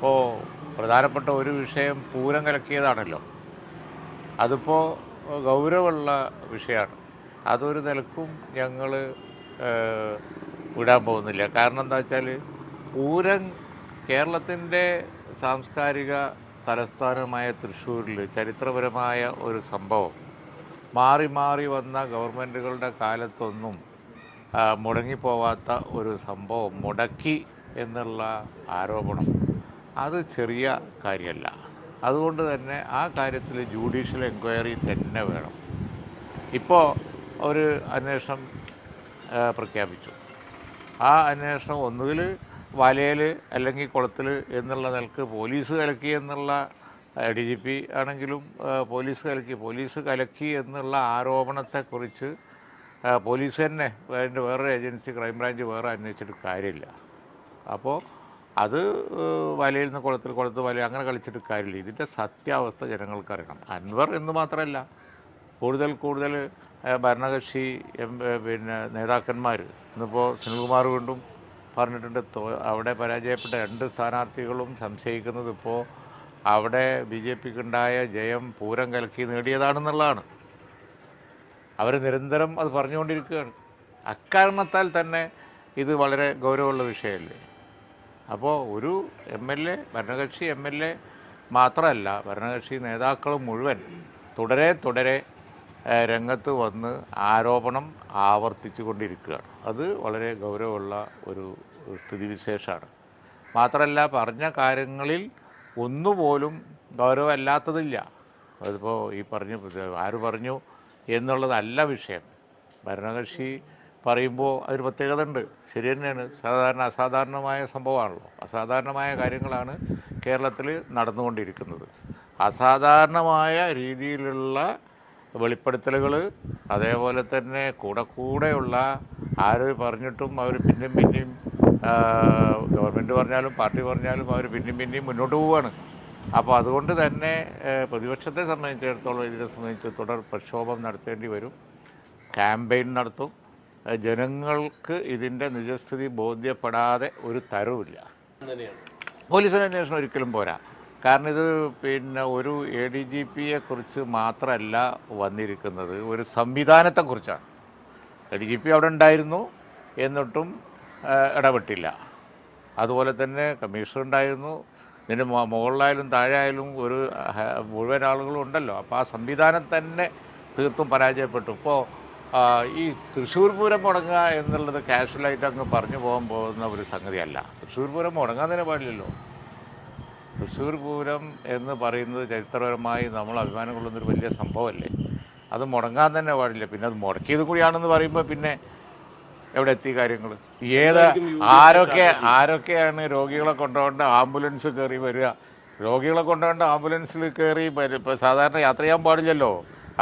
ഇപ്പോൾ പ്രധാനപ്പെട്ട ഒരു വിഷയം പൂരം കലക്കിയതാണല്ലോ. അതിപ്പോൾ ഗൗരവമുള്ള വിഷയമാണ്. അതൊരു നിലക്കും ഞങ്ങൾ വിടാൻ പോകുന്നില്ല. കാരണം എന്താ വെച്ചാൽ പൂരം കേരളത്തിന്റെ സാംസ്കാരിക തലസ്ഥാനമായ തൃശ്ശൂരിൽ ചരിത്രപരമായ ഒരു സംഭവം മാറി മാറി വന്ന ഗവൺമെന്റുകളുടെ കാലത്തൊന്നും മുടങ്ങിപ്പോവാത്ത ഒരു സംഭവം മുടക്കി എന്നുള്ള ആരോപണം. അത് ചെറിയ കാര്യമല്ല. അതുകൊണ്ട് തന്നെ ആ കാര്യത്തിൽ ജുഡീഷ്യൽ എൻക്വയറി തന്നെ വേണം. ഇപ്പോൾ ഒരു അന്വേഷണം പ്രഖ്യാപിച്ചു. ആ അന്വേഷണം ഒന്നുകിൽ വലയിൽ അല്ലെങ്കിൽ കുളത്തിൽ എന്നുള്ള നിലയ്ക്ക് പോലീസ് കലക്കി എന്നുള്ള ഡി ജി പി ആണെങ്കിലും പോലീസ് കലക്കി പോലീസ് കലക്കി എന്നുള്ള ആരോപണത്തെക്കുറിച്ച് പോലീസ് തന്നെ അതിന്റെ വേറൊരു ഏജൻസി ക്രൈംബ്രാഞ്ച് വേറെ അന്വേഷിച്ചിട്ട് കാര്യമില്ല. അപ്പോൾ അത് വലയിൽ നിന്ന് കുളത്തിൽ കുളത്ത് വല അങ്ങനെ കളിച്ചിട്ട് കാര്യമില്ല. ഇതിന്റെ സത്യാവസ്ഥ ജനങ്ങൾക്ക് അറിയണം അൻവർ എന്ന് മാത്രമല്ല കൂടുതൽ കൂടുതൽ ഭരണകക്ഷി എം പിന്നെ നേതാക്കന്മാർ ഇന്നിപ്പോൾ സുനിൽകുമാർ വീണ്ടും പറഞ്ഞിട്ടുണ്ട് അവിടെ പരാജയപ്പെട്ട രണ്ട് സ്ഥാനാർത്ഥികളും സംശയിക്കുന്നത് ഇപ്പോൾ അവിടെ ബി ജെ പിക്കുണ്ടായ ജയം പൂരം കലക്കി നേടിയതാണെന്നുള്ളതാണ്. അവർ നിരന്തരം അത് പറഞ്ഞുകൊണ്ടിരിക്കുകയാണ്. അക്കാരണത്താൽ തന്നെ ഇത് വളരെ ഗൗരവമുള്ള വിഷയമല്ലേ? അപ്പോൾ ഒരു എം എൽ എ ഭരണകക്ഷി എം എൽ എ മാത്രമല്ല ഭരണകക്ഷി നേതാക്കൾ മുഴുവൻ തുടരെ തുടരെ രംഗത്ത് വന്ന് ആരോപണം ആവർത്തിച്ചു കൊണ്ടിരിക്കുകയാണ്. അത് വളരെ ഗൗരവമുള്ള ഒരു സ്ഥിതിവിശേഷമാണ്. മാത്രമല്ല പറഞ്ഞ കാര്യങ്ങളിൽ ഒന്നുപോലും ഗൗരവമല്ലാത്തതില്ല. അതിപ്പോൾ ഈ പറഞ്ഞു ആര് പറഞ്ഞു എന്നുള്ളതല്ല വിഷയം. ഭരണകക്ഷി പറയുമ്പോൾ അതൊരു പ്രത്യേകത ഉണ്ട് ശരി തന്നെയാണ്. സാധാരണ അസാധാരണമായ സംഭവമാണല്ലോ. അസാധാരണമായ കാര്യങ്ങളാണ് കേരളത്തിൽ നടന്നുകൊണ്ടിരിക്കുന്നത്. അസാധാരണമായ രീതിയിലുള്ള വെളിപ്പെടുത്തലുകൾ അതേപോലെ തന്നെ കൂടെ കൂടെയുള്ള ആര് പറഞ്ഞിട്ടും അവർ പിന്നെയും പിന്നെയും ഗവൺമെന്റ് പറഞ്ഞാലും പാർട്ടി പറഞ്ഞാലും അവർ പിന്നെയും പിന്നെയും മുന്നോട്ട് പോവുകയാണ്. അപ്പോൾ അതുകൊണ്ട് തന്നെ പ്രതിപക്ഷത്തെ സംബന്ധിച്ചിടത്തോളം ഇതിനെ സംബന്ധിച്ച് തുടർ പ്രക്ഷോഭം നടത്തേണ്ടി വരും. ക്യാമ്പയിൻ നടത്തും. ജനങ്ങൾക്ക് ഇതിന്റെ നിജസ്ഥിതി ബോധ്യപ്പെടാതെ ഒരു തരവുമില്ല. പോലീസിന് അന്വേഷണം ഒരിക്കലും പോരാ. കാരണം ഇത് പിന്നെ ഒരു എ ഡി ജി പിയെ കുറിച്ച് മാത്രമല്ല വന്നിരിക്കുന്നത്. ഒരു സംവിധാനത്തെക്കുറിച്ചാണ് എ ഡി ജി പി അവിടെ ഉണ്ടായിരുന്നു എന്നിട്ടും ഇടപെട്ടില്ല. അതുപോലെ തന്നെ കമ്മീഷണർ ഉണ്ടായിരുന്നു. ഇതിന്റെ മുകളിലായാലും താഴെയായാലും ഒരു മുഴുവൻ ആളുകളും ഉണ്ടല്ലോ. അപ്പോൾ ആ സംവിധാനം തന്നെ തീർത്തും പരാജയപ്പെട്ടു. ഇപ്പോൾ ഈ തൃശ്ശൂർ പൂരം മുടങ്ങുക എന്നുള്ളത് കാഷ്വലായിട്ട് അങ്ങ് പറഞ്ഞു പോകാൻ പോകുന്ന ഒരു സംഗതിയല്ല. തൃശ്ശൂർ പൂരം മുടങ്ങാൻ തന്നെ പാടില്ലല്ലോ. തൃശ്ശൂർ പൂരം എന്ന് പറയുന്നത് ചരിത്രപരമായി നമ്മൾ അഭിമാനം കൊള്ളുന്നൊരു വലിയ സംഭവമല്ലേ? അത് മുടങ്ങാൻ തന്നെ പാടില്ല. പിന്നെ അത് മുടക്കിയത് കൂടിയാണെന്ന് പറയുമ്പോൾ പിന്നെ എവിടെ എത്തി കാര്യങ്ങൾ ഏത് ആരൊക്കെ ആരൊക്കെയാണ് രോഗികളെ കൊണ്ടുപോകേണ്ട ആംബുലൻസ് കയറി വരിക? രോഗികളെ കൊണ്ടുപോകേണ്ട ആംബുലൻസിൽ കയറി സാധാരണ യാത്ര ചെയ്യാൻ പാടില്ലല്ലോ.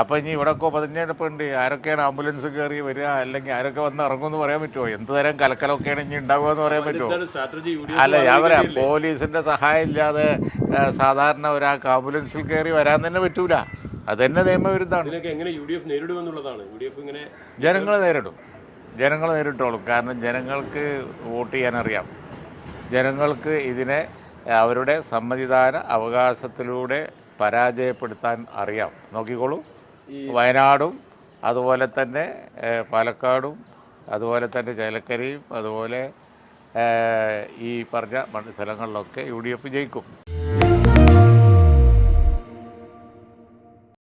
അപ്പോൾ ഇനി ഇവിടെ ഒക്കെ പതിഞ്ഞെടുപ്പുണ്ട് ആരൊക്കെയാണ് ആംബുലൻസ് കയറി വരിക? അല്ലെങ്കിൽ ആരൊക്കെ വന്ന് ഇറങ്ങുമെന്ന് പറയാൻ പറ്റുമോ? എന്ത് തരം കലക്കലൊക്കെയാണ് ഇനി ഉണ്ടാവുക എന്ന് പറയാൻ പറ്റുമോ? അല്ല ഞാൻ പറയാം. പോലീസിന്റെ സഹായം ഇല്ലാതെ സാധാരണ ഒരാൾക്ക് ആംബുലൻസിൽ കയറി വരാൻ തന്നെ പറ്റൂല. അത് തന്നെ നിയമവിരുദ്ധമാണ്. ജനങ്ങൾ നേരിടും ജനങ്ങൾ നേരിട്ടോളും. കാരണം ജനങ്ങൾക്ക് വോട്ട് ചെയ്യാനറിയാം. ജനങ്ങൾക്ക് ഇതിനെ അവരുടെ സമ്മതിദാന അവകാശത്തിലൂടെ പരാജയപ്പെടുത്താൻ അറിയാം. നോക്കിക്കോളൂ. വയനാടും അതുപോലെ തന്നെ പാലക്കാടും അതുപോലെ തന്നെ ചേലക്കരയും അതുപോലെ ഈ പറഞ്ഞ സ്ഥലങ്ങളിലൊക്കെ യു ഡി എഫ് ജയിക്കും.